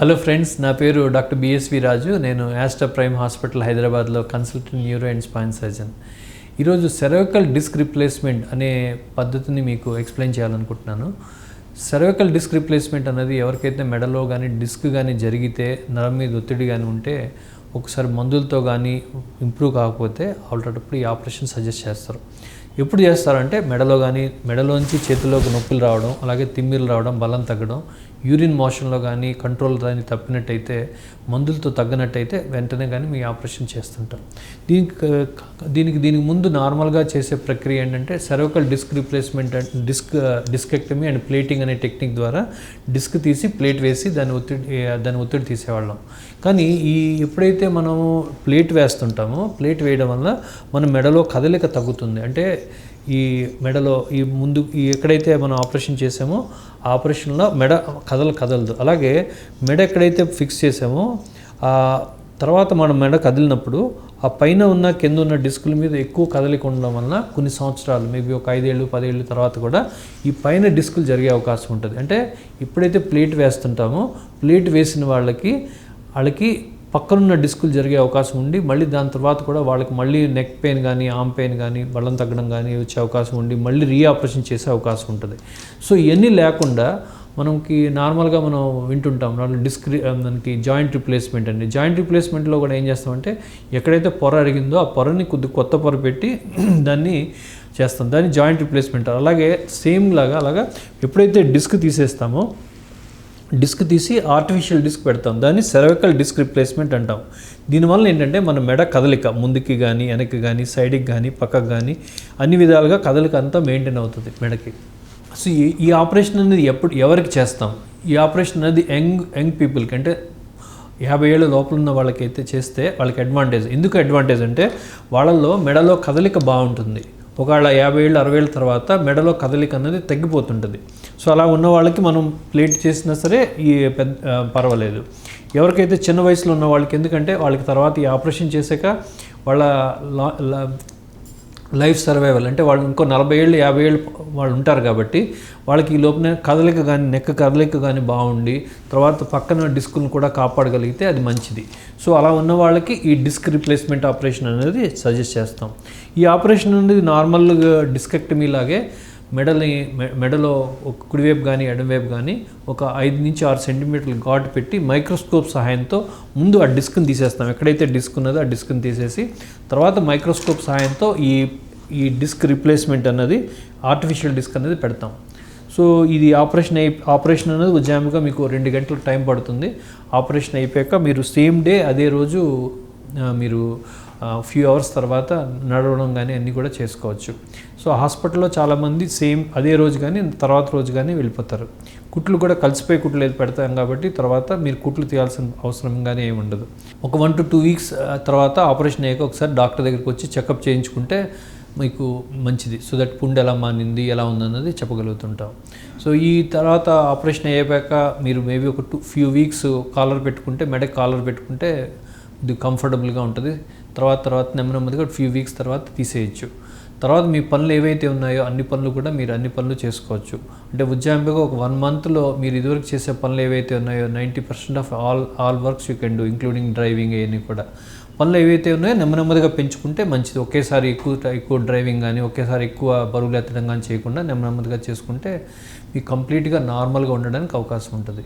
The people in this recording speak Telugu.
హలో ఫ్రెండ్స్ నా పేరు డాక్టర్ బిఎస్వి రాజు. నేను యాస్టర్ ప్రైమ్ హాస్పిటల్ హైదరాబాద్లో consultant neuro and spine surgeon ఈరోజు సెరవికల్ డిస్క్ రిప్లేస్మెంట్ అనే పద్ధతిని మీకు ఎక్స్ప్లెయిన్ చేయాలనుకుంటున్నాను. సెరవికల్ డిస్క్ రిప్లేస్మెంట్ అనేది ఎవరికైతే మెడలో కానీ డిస్క్ కానీ జరిగితే నరం మీద ఒత్తిడి కానీ ఉంటే ఒకసారి మందులతో కానీ ఇంప్రూవ్ కాకపోతే అలాంటప్పుడు ఈ ఆపరేషన్ సజెస్ట్ చేస్తారు. ఎప్పుడు చేస్తారంటే మెడలో కానీ మెడలోంచి చేతిలోకి నొప్పులు రావడం అలాగే తిమ్మిర్లు రావడం బలం తగ్గడం యూరిన్ మోషన్లో కానీ కంట్రోల్ కానీ తప్పినట్టయితే మందులతో తగ్గినట్టయితే వెంటనే కానీ మీ ఆపరేషన్ చేస్తుంటాం దీనికి దీనికి దీనికి ముందు నార్మల్గా చేసే ప్రక్రియ ఏంటంటే cervical disc replacement and disc discectomy and plating అనే టెక్నిక్ ద్వారా డిస్క్ తీసి ప్లేట్ వేసి దాని ఒత్తిడి దాని ఒత్తిడి తీసేవాళ్ళం. కానీ ఈ ఎప్పుడైతే మనము ప్లేట్ వేస్తుంటామో ప్లేట్ వేయడం వల్ల మన మెడలో కదలిక తగ్గుతుంది. అంటే ఈ మెడలో ఈ ముందు ఈ ఎక్కడైతే మనం ఆపరేషన్ చేసామో ఆ ఆపరేషన్లో మెడ కదల కదలదు. అలాగే మెడ ఎక్కడైతే ఫిక్స్ చేసామో ఆ తర్వాత మనం మెడ కదిలినప్పుడు ఆ పైన ఉన్న కింద ఉన్న డిస్కుల మీద ఎక్కువ కదలిక ఉండడం వలన కొన్ని సంవత్సరాలు మేబీ ఒక ఐదేళ్ళు పదేళ్ళు తర్వాత కూడా ఈ పైన డిస్కులు జరిగే అవకాశం ఉంటుంది. అంటే ఎప్పుడైతే ప్లేట్ వేస్తుంటామో ప్లేట్ వేసిన వాళ్ళకి వాళ్ళకి పక్కనున్న డిస్కులు జరిగే అవకాశం ఉండి మళ్ళీ దాని తర్వాత కూడా వాళ్ళకి మళ్ళీ నెక్ పెయిన్ కానీ ఆమ్ పెయిన్ కానీ బలం తగ్గడం కానీ వచ్చే అవకాశం ఉండి మళ్ళీ రీఆపరేషన్ చేసే అవకాశం ఉంటుంది. సో ఇవన్నీ లేకుండా మనకి నార్మల్గా మనం వింటుంటాం డిస్క్ మనకి జాయింట్ రిప్లేస్మెంట్ అండి. జాయింట్ రిప్లేస్మెంట్లో కూడా ఏం చేస్తామంటే ఎక్కడైతే పొర అరిగిందో ఆ పొరని కొద్ది కొత్త పొర పెట్టి దాన్ని చేస్తాం. దాన్ని జాయింట్ రిప్లేస్మెంట్ అలాగే సేమ్ లాగా అలాగా ఎప్పుడైతే డిస్క్ తీసేస్తామో డిస్క్ తీసి ఆర్టిఫిషియల్ డిస్క్ పెడతాం. దాన్ని సెరవికల్ డిస్క్ రిప్లేస్మెంట్ అంటాం. దీనివల్ల ఏంటంటే మన మెడ కదలిక ముందుకి కానీ వెనక్కి కానీ సైడ్కి కానీ పక్కకు కానీ అన్ని విధాలుగా కదలిక అంతా మెయింటైన్ అవుతుంది మెడకి. సో ఈ ఈ ఆపరేషన్ అనేది ఎప్పుడు ఎవరికి చేస్తాం? ఈ ఆపరేషన్ అనేది యంగ్ యంగ్ పీపుల్కి అంటే యాభై ఏళ్ళ లోపల ఉన్న వాళ్ళకైతే చేస్తే వాళ్ళకి అడ్వాంటేజ్. ఎందుకు అడ్వాంటేజ్ అంటే వాళ్ళల్లో మెడలో కదలిక బాగుంటుంది. ఒకవేళ యాభై ఏళ్ళు అరవై ఏళ్ళ తర్వాత మెడలో కదలిక అనేది తగ్గిపోతుంటుంది. సో అలా ఉన్న వాళ్ళకి మనం ప్లేట్ చేసినా సరే ఈ పెద్ద పర్వాలేదు. ఎవరికైతే చిన్న వయసులో ఉన్న వాళ్ళకి ఎందుకంటే వాళ్ళకి తర్వాత ఈ ఆపరేషన్ చేశాక వాళ్ళ లా- లైఫ్ సర్వైవల్ అంటే వాళ్ళు ఇంకో నలభై ఏళ్ళు యాభై ఏళ్ళు వాళ్ళు ఉంటారు కాబట్టి వాళ్ళకి ఈ లోపల కదలిక కానీ నెక్క కదలిక కానీ బాగుండి తర్వాత పక్కన డిస్కులను కూడా కాపాడగలిగితే అది మంచిది. సో అలా ఉన్న వాళ్ళకి ఈ డిస్క్ రిప్లేస్మెంట్ ఆపరేషన్ అనేది సజెస్ట్ చేస్తాం. ఈ ఆపరేషన్ అనేది నార్మల్గా డిస్కెక్టమీ లాగే మెడని మెడలో ఒక కుడివైపు కానీ ఎడమవైపు కానీ ఒక ఐదు నుంచి ఆరు సెంటీమీటర్లు ఘాటు పెట్టి మైక్రోస్కోప్ సహాయంతో ముందు ఆ డిస్క్ని తీసేస్తాం. ఎక్కడైతే డిస్క్ ఉన్నదో ఆ డిస్క్ని తీసేసి తర్వాత మైక్రోస్కోప్ సహాయంతో ఈ ఈ డిస్క్ రిప్లేస్మెంట్ అన్నది ఆర్టిఫిషియల్ డిస్క్ అనేది పెడతాం. సో ఇది ఆపరేషన్ అయి ఆపరేషన్ అనేది ఉజ్జాముగా మీకు రెండు గంటల టైం పడుతుంది. ఆపరేషన్ అయిపోయాక మీరు సేమ్ డే అదే రోజు మీరు ఫ్యూ అవర్స్ తర్వాత నడవడం కానీ అన్నీ కూడా చేసుకోవచ్చు. సో హాస్పిటల్లో చాలామంది సేమ్ అదే రోజు కానీ తర్వాత రోజు కానీ వెళ్ళిపోతారు. కుట్లు కూడా కలిసిపోయి కుట్లు ఏది పెడతాం కాబట్టి తర్వాత మీరు కుట్లు తీయాల్సిన అవసరం కానీ ఏమి ఉండదు. ఒక వన్ టు టూ వీక్స్ తర్వాత ఆపరేషన్ అయ్యాక ఒకసారి డాక్టర్ దగ్గరికి వచ్చి చెకప్ చేయించుకుంటే మీకు మంచిది. సో దట్ పుండు ఎలా మానింది ఎలా ఉందన్నది చెప్పగలుగుతుంటాం. సో ఈ తర్వాత ఆపరేషన్ అయ్యాక మీరు మేబీ ఒక టూ ఫ్యూ వీక్స్ కాలర్ పెట్టుకుంటే మెడకి కాలర్ పెట్టుకుంటే ఇది కంఫర్టబుల్గా ఉంటుంది. తర్వాత తర్వాత నెమ్మది నెమ్మదిగా ఫ్యూ వీక్స్ తర్వాత తీసేయచ్చు. తర్వాత మీ పనులు ఏవైతే ఉన్నాయో అన్ని పనులు కూడా మీరు అన్ని పనులు చేసుకోవచ్చు. అంటే ఉజ్జాయింపుగా ఒక వన్ మంత్లో మీరు ఇదివరకు చేసే పనులు ఏవైతే ఉన్నాయో ninety percent of all all works you can do including driving అవన్నీ కూడా. పనులు ఏవైతే ఉన్నాయో నెమ్మది నెమ్మదిగా పెంచుకుంటే మంచిది. ఒకేసారి ఎక్కువ ఎక్కువ డ్రైవింగ్ కానీ ఒకేసారి ఎక్కువ బరువులు ఎత్తడం కానీ చేయకుండా నెమ్మది నెమ్మదిగా చేసుకుంటే మీకు కంప్లీట్గా నార్మల్గా ఉండడానికి అవకాశం ఉంటుంది.